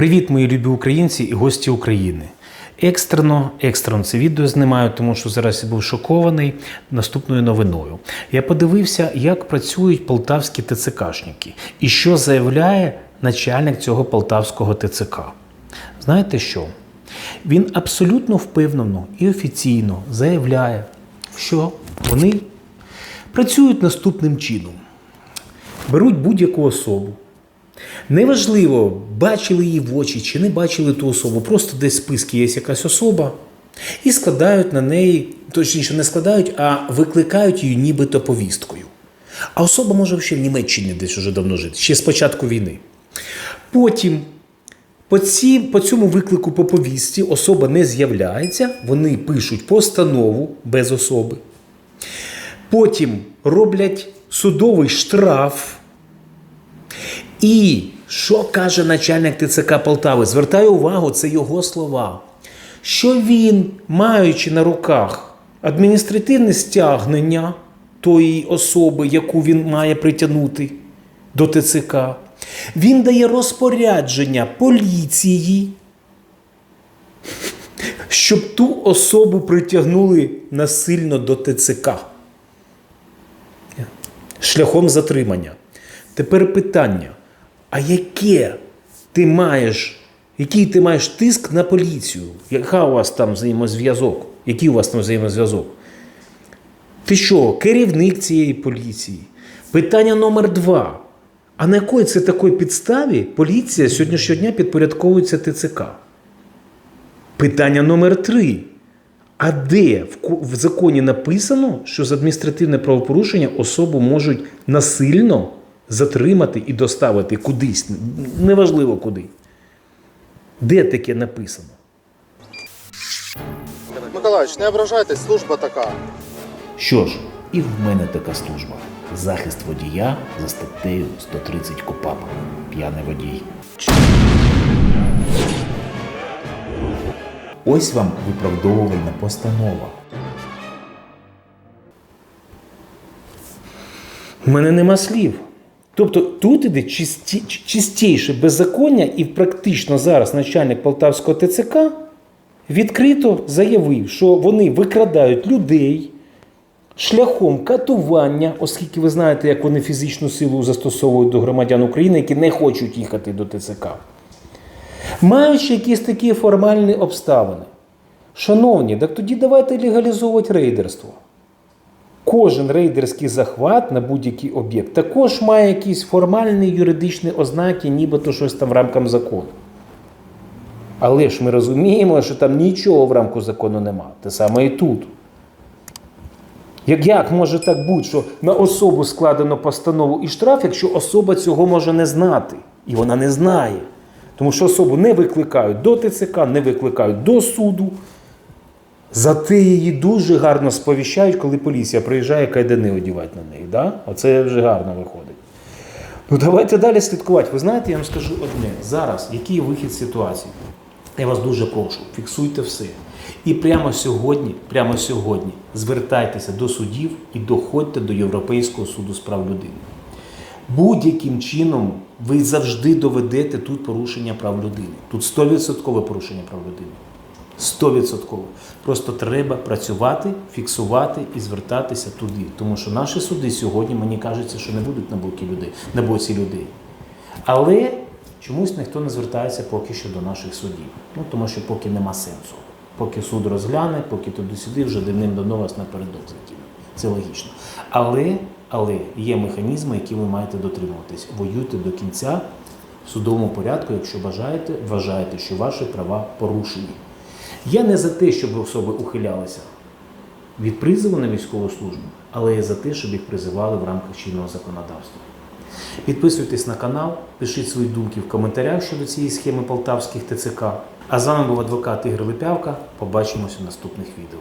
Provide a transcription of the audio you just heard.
Привіт, мої любі українці і гості України. Екстрено, екстрено це відео знімаю, тому що зараз я був шокований наступною новиною. Я подивився, як працюють полтавські ТЦКшники і що заявляє начальник цього полтавського ТЦК. Знаєте що? Він абсолютно впевнено і офіційно заявляє, що вони працюють наступним чином: беруть будь-яку особу. Неважливо, бачили її в очі чи не бачили ту особу, просто десь в списку є якась особа, і складають на неї, точніше, не складають, а викликають її нібито повісткою. А особа може ще в Німеччині десь уже давно жити, ще з початку війни. Потім по, ці, по цьому виклику по повістці особа не з'являється, вони пишуть постанову без особи. Потім роблять судовий штраф. І що каже начальник ТЦК Полтави? Звертаю увагу, це його слова. Що він, маючи на руках адміністративне стягнення тої особи, яку він має притягнути до ТЦК, він дає розпорядження поліції, щоб ту особу притягнули насильно до ТЦК шляхом затримання. Тепер питання: а яке ти маєш, який ти маєш тиск на поліцію? Яка у вас там взаємозв'язок? Який у вас там взаємозв'язок? Ти що, керівник цієї поліції? Питання номер два. А на якої це такої підставі поліція сьогоднішнього дня підпорядковується ТЦК? Питання номер три. А де в, законі написано, що за адміністративне правопорушення особу можуть насильно затримати і доставити кудись, неважливо куди. Де таке написано? Миколаївич, не ображайтесь, служба така. Що ж, і в мене така служба. Захист водія за статтею 130 КОПАП. П'яний водій. Ось вам виправдовувальна постанова. У мене нема слів. Тобто тут іде чисті, чистіше беззаконня, і практично зараз начальник Полтавського ТЦК відкрито заявив, що вони викрадають людей шляхом катування, оскільки ви знаєте, як вони фізичну силу застосовують до громадян України, які не хочуть їхати до ТЦК. Маючи якісь такі формальні обставини. Шановні, так тоді давайте легалізовувати рейдерство. Кожен рейдерський захват на будь-який об'єкт також має якісь формальні юридичні ознаки, нібито щось там в рамках закону. Але ж ми розуміємо, що там нічого в рамку закону нема. Те саме і тут. Як, як може так бути, що на особу складено постанову і штраф, якщо особа цього може не знати? І вона не знає. Тому що особу не викликають до ТЦК, не викликають до суду. Зате її дуже гарно сповіщають, коли поліція приїжджає кайдани одівати на неї. Да? Оце вже гарно виходить. Ну давайте далі слідкувати. Ви знаєте, я вам скажу одне. Зараз, який вихід ситуації? Я вас дуже прошу, фіксуйте все. І прямо сьогодні, прямо сьогодні звертайтеся до судів і доходьте до Європейського суду з прав людини. Будь-яким чином ви завжди доведете тут порушення прав людини. Тут 100% порушення прав людини. 100%. Просто треба працювати, фіксувати і звертатися туди. Тому що наші суди сьогодні, мені кажеться, що не будуть на боці людей, на боці людей. Але чомусь ніхто не звертається поки що до наших судів. Ну, тому що поки нема сенсу. Поки суд розгляне, поки туди-сюди вже давним-давно вас напередок закине. Це логічно. Але, але є механізми, які ви маєте дотримуватись. Воюйте до кінця в судовому порядку, якщо бажаєте, вважаєте, що ваші права порушені. Я не за те, щоб особи ухилялися від призову на військову службу, але я за те, щоб їх призивали в рамках чинного законодавства. Підписуйтесь на канал, пишіть свої думки в коментарях щодо цієї схеми полтавських ТЦК. А з вами був адвокат Ігор Липявка. Побачимося в наступних відео.